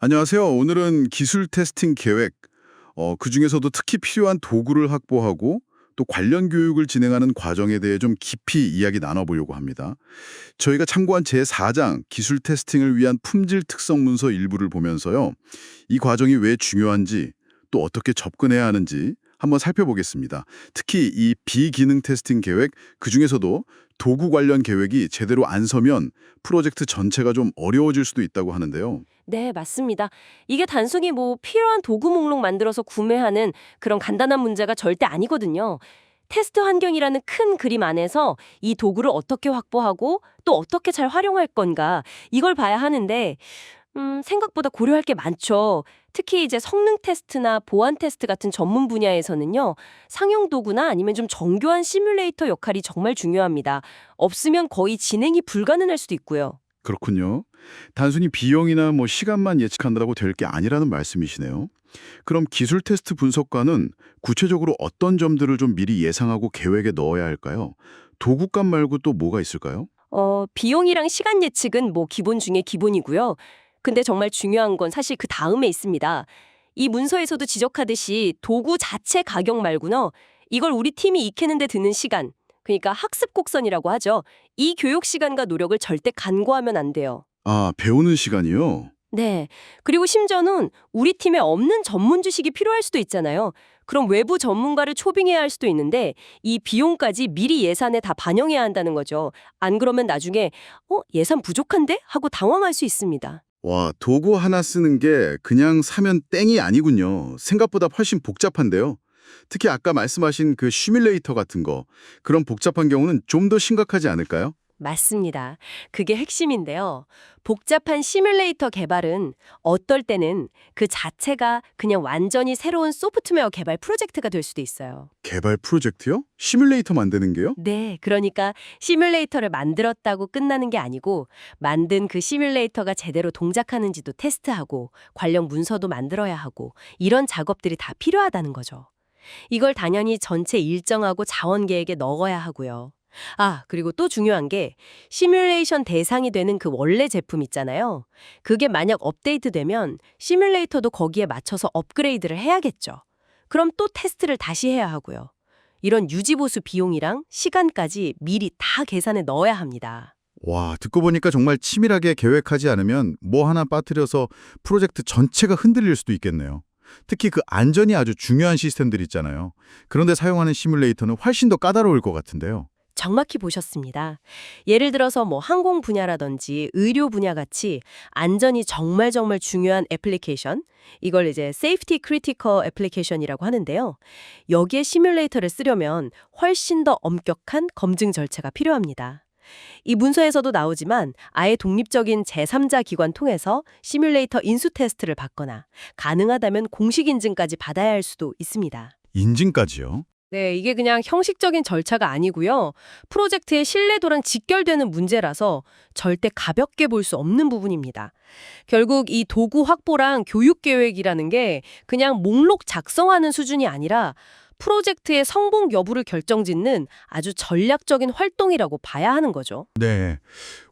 안녕하세요. 오늘은 기술 테스팅 계획, 어, 그중에서도 특히 필요한 도구를 확보하고 또 관련 교육을 진행하는 과정에 대해 좀 깊이 이야기 나눠보려고 합니다. 저희가 참고한 제4장 기술 테스팅을 위한 품질 특성 문서 일부를 보면서요. 이 과정이 왜 중요한지 또 어떻게 접근해야 하는지 한번 살펴보겠습니다. 특히 이 비기능 테스팅 계획, 그중에서도 도구 관련 계획이 제대로 안 서면 프로젝트 전체가 좀 어려워질 수도 있다고 하는데요. 네, 맞습니다. 이게 단순히 뭐 필요한 도구 목록 만들어서 구매하는 그런 간단한 문제가 절대 아니거든요. 테스트 환경이라는 큰 그림 안에서 이 도구를 어떻게 확보하고 또 어떻게 잘 활용할 건가 이걸 봐야 하는데 음, 생각보다 고려할 게 많죠. 특히 이제 성능 테스트나 보안 테스트 같은 전문 분야에서는요. 상용 도구나 아니면 좀 정교한 시뮬레이터 역할이 정말 중요합니다. 없으면 거의 진행이 불가능할 수도 있고요. 그렇군요. 단순히 비용이나 뭐 시간만 예측한다고 될 게 아니라는 말씀이시네요. 그럼 기술 테스트 분석관은 구체적으로 어떤 점들을 좀 미리 예상하고 계획에 넣어야 할까요? 도구값 말고 또 뭐가 있을까요? 어, 비용이랑 시간 예측은 뭐 기본 중에 기본이고요. 근데 정말 중요한 건 사실 그 다음에 있습니다. 이 문서에서도 지적하듯이 도구 자체 가격 말고는 이걸 우리 팀이 익히는 데 드는 시간, 그러니까 학습 곡선이라고 하죠. 이 교육 시간과 노력을 절대 간과하면 안 돼요. 아, 배우는 시간이요? 네. 그리고 심지어는 우리 팀에 없는 전문 지식이 필요할 수도 있잖아요. 그럼 외부 전문가를 초빙해야 할 수도 있는데 이 비용까지 미리 예산에 다 반영해야 한다는 거죠. 안 그러면 나중에 어, 예산 부족한데? 하고 당황할 수 있습니다. 와, 도구 하나 쓰는 게 그냥 사면 땡이 아니군요. 생각보다 훨씬 복잡한데요. 특히 아까 말씀하신 그 시뮬레이터 같은 거, 그런 복잡한 경우는 좀 더 심각하지 않을까요? 맞습니다. 그게 핵심인데요. 복잡한 시뮬레이터 개발은 어떨 때는 그 자체가 그냥 완전히 새로운 소프트웨어 개발 프로젝트가 될 수도 있어요. 개발 프로젝트요? 시뮬레이터 만드는 게요? 네, 그러니까 시뮬레이터를 만들었다고 끝나는 게 아니고 만든 그 시뮬레이터가 제대로 동작하는지도 테스트하고 관련 문서도 만들어야 하고 이런 작업들이 다 필요하다는 거죠. 이걸 당연히 전체 일정하고 자원 계획에 넣어야 하고요. 아, 그리고 또 중요한 게 시뮬레이션 대상이 되는 그 원래 제품 있잖아요. 그게 만약 업데이트되면 시뮬레이터도 거기에 맞춰서 업그레이드를 해야겠죠. 그럼 또 테스트를 다시 해야 하고요. 이런 유지보수 비용이랑 시간까지 미리 다 계산에 넣어야 합니다. 와, 듣고 보니까 정말 치밀하게 계획하지 않으면 뭐 하나 빠뜨려서 프로젝트 전체가 흔들릴 수도 있겠네요. 특히 그 안전이 아주 중요한 시스템들 있잖아요. 그런데 사용하는 시뮬레이터는 훨씬 더 까다로울 것 같은데요. 정확히 보셨습니다. 예를 들어서 뭐 항공 분야라든지 의료 분야 같이 안전이 정말 정말 중요한 애플리케이션, 이걸 이제 Safety Critical Application이라고 하는데요. 여기에 시뮬레이터를 쓰려면 훨씬 더 엄격한 검증 절차가 필요합니다. 이 문서에서도 나오지만 아예 독립적인 제3자 기관 통해서 시뮬레이터 인수 테스트를 받거나 가능하다면 공식 인증까지 받아야 할 수도 있습니다. 인증까지요? 네, 이게 그냥 형식적인 절차가 아니고요. 프로젝트의 신뢰도랑 직결되는 문제라서 절대 가볍게 볼 수 없는 부분입니다. 결국 이 도구 확보랑 교육 계획이라는 게 그냥 목록 작성하는 수준이 아니라 프로젝트의 성공 여부를 결정짓는 아주 전략적인 활동이라고 봐야 하는 거죠. 네.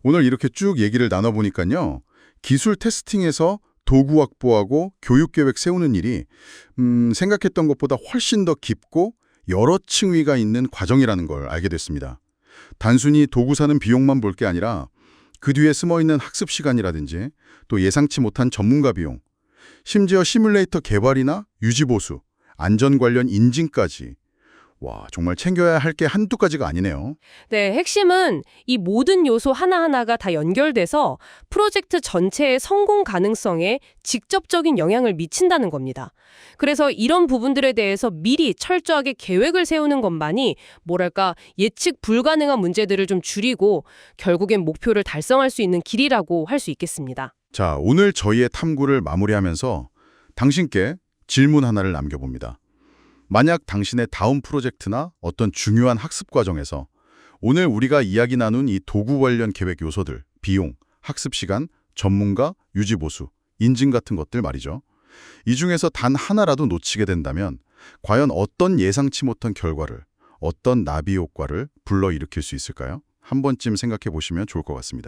오늘 이렇게 쭉 얘기를 나눠보니까요. 기술 테스팅에서 도구 확보하고 교육 계획 세우는 일이 음, 생각했던 것보다 훨씬 더 깊고 여러 층위가 있는 과정이라는 걸 알게 됐습니다. 단순히 도구 사는 비용만 볼 게 아니라 그 뒤에 숨어 있는 학습 시간이라든지 또 예상치 못한 전문가 비용, 심지어 시뮬레이터 개발이나 유지 보수, 안전 관련 인증까지 와, 정말 챙겨야 할 게 한두 가지가 아니네요. 네, 핵심은 이 모든 요소 하나하나가 다 연결돼서 프로젝트 전체의 성공 가능성에 직접적인 영향을 미친다는 겁니다. 그래서 이런 부분들에 대해서 미리 철저하게 계획을 세우는 것만이 뭐랄까 예측 불가능한 문제들을 좀 줄이고 결국엔 목표를 달성할 수 있는 길이라고 할 수 있겠습니다. 자, 오늘 저희의 탐구를 마무리하면서 당신께 질문 하나를 남겨봅니다. 만약 당신의 다음 프로젝트나 어떤 중요한 학습 과정에서 오늘 우리가 이야기 나눈 이 도구 관련 계획 요소들, 비용, 학습 시간, 전문가, 유지 보수, 인증 같은 것들 말이죠. 이 중에서 단 하나라도 놓치게 된다면 과연 어떤 예상치 못한 결과를, 어떤 나비 효과를 불러일으킬 수 있을까요? 한 번쯤 생각해 보시면 좋을 것 같습니다.